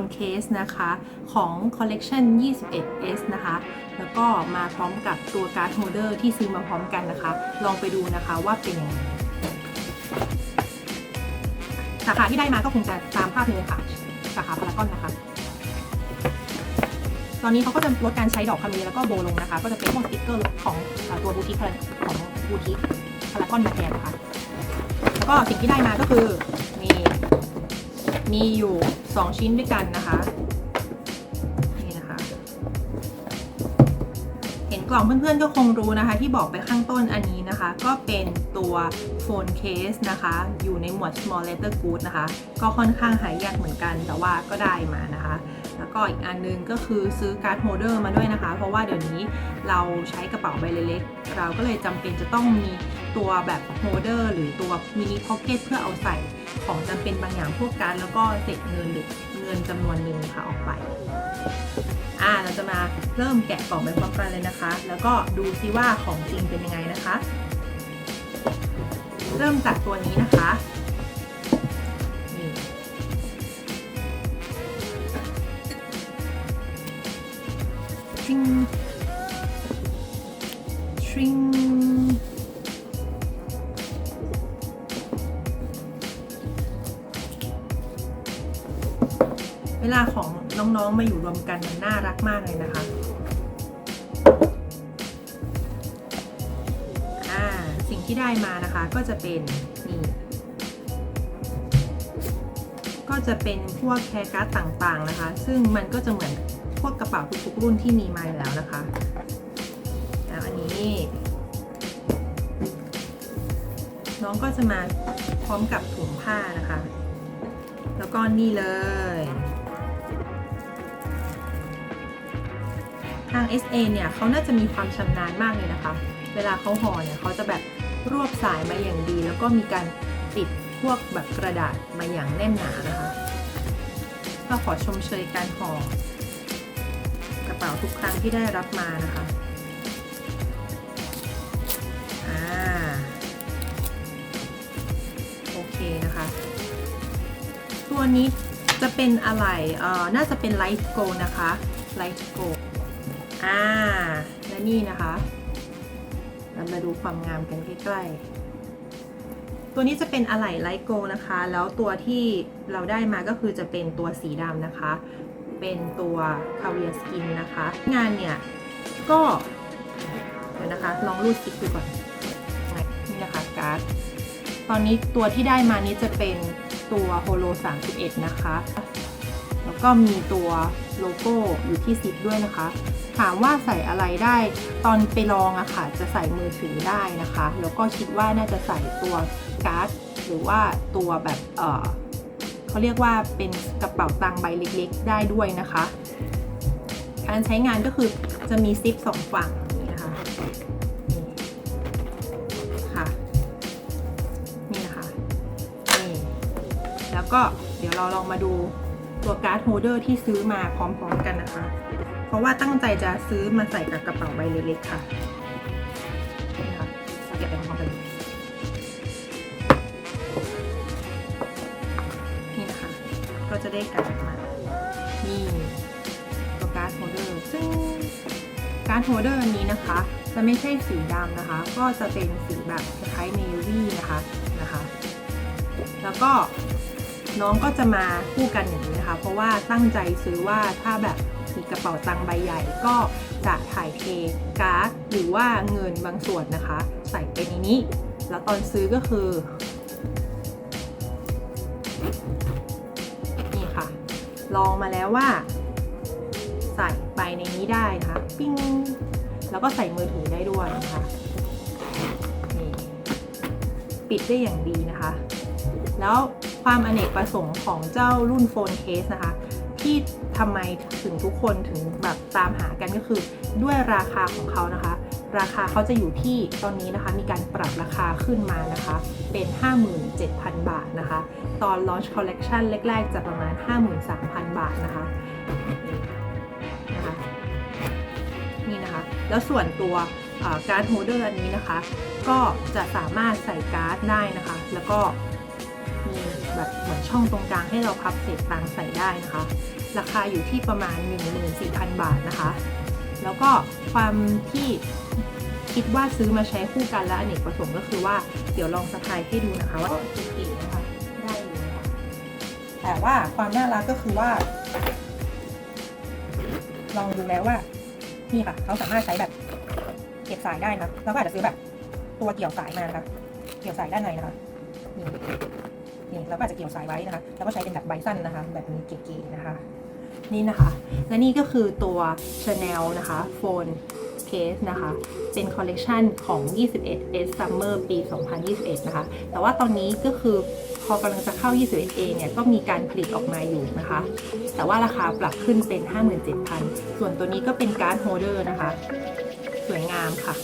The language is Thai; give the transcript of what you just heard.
นเคสนะคะ ของ Collection 21S นะคะ แล้วก็มาพร้อมกับตัวการ์ดโฮลเดอร์ที่ซื้อมาพร้อมกันนะคะ ลองไปดูนะคะว่าเป็นยังไงสาขาที่ได้มาก็คงจะตามภาพนี้เลยค่ะ สาขาพารากอนนะคะ ตอนนี้เขาก็จะลดการใช้ดอกคาเมแล้วก็โบลงนะคะ ก็จะเป็นพวกสติ๊กเกอร์ของตัวบูติกของบูติกพารากอนมาแทนนะคะ แล้วก็สิ่งที่ได้มาก็คือ มีอยู่ 2 ชิ้นด้วยกันนะคะ นี่นะคะ เห็นกล่องเพื่อนๆก็คงรู้นะคะ ที่บอกไปข้างต้นอันนี้นะคะ ก็เป็นตัวโฟนเคสนะคะ อยู่ในหมวด small letter good นะคะ ก็ค่อนข้างหายากเหมือนกัน แต่ว่าก็ได้มานะคะ แล้วก็อีกอันนึงก็คือซื้อการ์ดโฮเดอร์มาด้วยนะคะ เพราะว่าเดี๋ยวนี้เราใช้กระเป๋าใบเล็กๆเราก็เลยจำเป็นจะต้องมี ตัวแบบโฮเดอร์หรือตัวมินิพ็อกเก็ตเพื่อเอาใส่ของจำเป็นบางอย่างพวกการแล้วก็เศษเงินหรือเงินจำนวนหนึ่งค่ะออกไปอ่าเราจะมาเริ่มแกะกล่องไปพร้อมกันเลยนะคะ แล้วก็ดูซิว่าของจริงเป็นยังไงนะคะ เริ่มจากตัวนี้นะคะนี่ทริงทริง เวลาของน้องๆมาอยู่รวมกันมันน่ารักมากเลยนะคะอ่าสิ่งที่ได้มานะคะก็จะเป็นนี่ก็จะเป็นพวกแคร์การ์ดต่างๆนะคะ ซึ่งมันก็จะเหมือนพวกกระเป๋าทุกๆรุ่นที่มีมาแล้วนะคะแล้วอันนี้ น้องก็จะมาพร้อมกับถุงผ้านะคะ แล้วก็นี่เลยาง SA เนี่ยเขาน่าจะมีความชำนาญมากเลยนะคะ เวลาเขาห่อเนี่ยเขาจะแบบรวบสายมาอย่างดี แล้วก็มีการติดพวกแบบกระดาษมาอย่างแน่นหนานะคะก็ขอชมเชยการห่อกระเป๋าทุกครั้งที่ได้รับมานะคะอ่าโอเคนะคะ ตัวนี้จะเป็นอะไรเอ่อน่าจะเป็นไลท์โกนะคะไลท์โก อ่า และนี่นะคะ เรามาดูความงามกันใกล้ๆ ตัวนี้จะเป็นอะไหล่ไลโกนะคะ แล้วตัวที่เราได้มาก็คือจะเป็นตัวสีดำนะคะ เป็นตัวคาเวียสกินนะคะ งานเนี่ย ก็เดี๋ยวนะคะ ลองรูดซิปดูก่อนนี่นะคะการ์ดตอนนี้ตัวที่ได้มานี้จะเป็นตัวโฮโล 31 นะคะ แล้วก็มีตัวโลโก้อยู่ที่ซิปด้วยนะคะ ถามว่าใส่อะไรได้ตอนไปลองอะค่ะ จะใส่มือถือได้นะคะ แล้วก็คิดว่าน่าจะใส่ตัวการ์ดหรือว่าตัวแบบเออเขาเรียกว่าเป็นกระเป๋าตังค์ใบเล็กๆ ได้ด้วยนะคะ การใช้งานก็คือจะมีซิปสองฝั่งนี่นะคะค่ะนี่นะคะนี่แล้วก็เดี๋ยวเราลองมาดู ตัวการ์ดโฮเดอร์ที่ซื้อมาพร้อมๆกันนะคะ เพราะว่าตั้งใจจะซื้อมาใส่กับกระเป๋าใบเล็กๆค่ะนี่นะคะเก็บไปพร้อมกันนี่นะคะ ก็จะได้การ์ดมานี่ตัวการ์ดโฮเดอร์ซึ่งการ์ดโฮเดอร์อันนี้นะคะ จะไม่ใช่สีดำนะคะ ก็จะเป็นสีแบบคล้ายเนวี่นะคะนะคะ แล้วก็ น้องก็จะมาคู่กันอย่างนี้นะคะเพราะว่าตั้งใจซื้อว่าถ้าแบบมีกระเป๋าตังค์ใบใหญ่ก็จะถ่ายเทการ์ดหรือว่าเงินบางส่วนนะคะ ใส่ไปในนี้ แล้วตอนซื้อก็คือนี่ค่ะ ลองมาแล้วว่า ใส่ไปในนี้ได้นะคะปิ้งแล้วก็ใส่มือถือได้ด้วยนะคะนี่ปิดได้อย่างดีนะคะ แล้ว ความอเนกประสงค์ของเจ้ารุ่นโฟนเคสนะคะที่ทำไมถึงทุกคนถึงแบบตามหากันก็คือ ด้วยราคาของเขานะคะ ราคาเขาจะอยู่ที่ตอนนี้นะคะมีการปรับราคาขึ้นมานะคะ เป็น 57,000 บาทนะคะ ตอน launch collection แรกๆ จะประมาณ 53,000 บาทนะคะนะคะ นี่นะคะ แล้วส่วนตัวการ์ดโฮเดอร์อันนี้นะคะ ก็จะสามารถใส่การ์ดได้นะคะ แล้วก็มี แบบเหมือนช่องตรงกลางให้เราพับเศษตังค์ใส่ได้นะคะ ราคาอยู่ที่ประมาณ 14,000 บาทนะคะ แล้วก็ความที่คิดว่าซื้อมาใช้คู่กันและอเนกประสงค์ก็คือว่า เดี๋ยวลองสะพายให้ดูนะคะว่าเก๋ๆนะคะได้อยู่นะคะแต่ว่าความน่ารักก็คือว่า ลองดูแล้วว่านี่ค่ะเขาสามารถใช้แบบเก็บสายได้นะคะเราก็อาจจะซื้อแบบตัวเกี่ยวสายมานะคะ เกี่ยวสายด้านในนะคะนี่ นี่เราก็อาจจะเกี่ยวสายไว้นะคะ แล้วก็ใช้เป็นแบบใบสั้นนะคะ แบบนี้เก๋ๆนะคะ นี่นะคะ และนี่ก็คือตัว Chanel นะคะโฟนเคสนะคะ เป็นคอลเลกชันของ 21 S Summer ปี 2021 นะคะ แต่ว่าตอนนี้ก็คือพอกำลังจะเข้า 21 A เนี่ย ก็มีการผลิตออกมาอยู่นะคะ แต่ว่าราคาปรับขึ้นเป็น 57,000 ส่วนตัวนี้ก็เป็นการ์ดโฮเดอร์นะคะ สวยงามค่ะ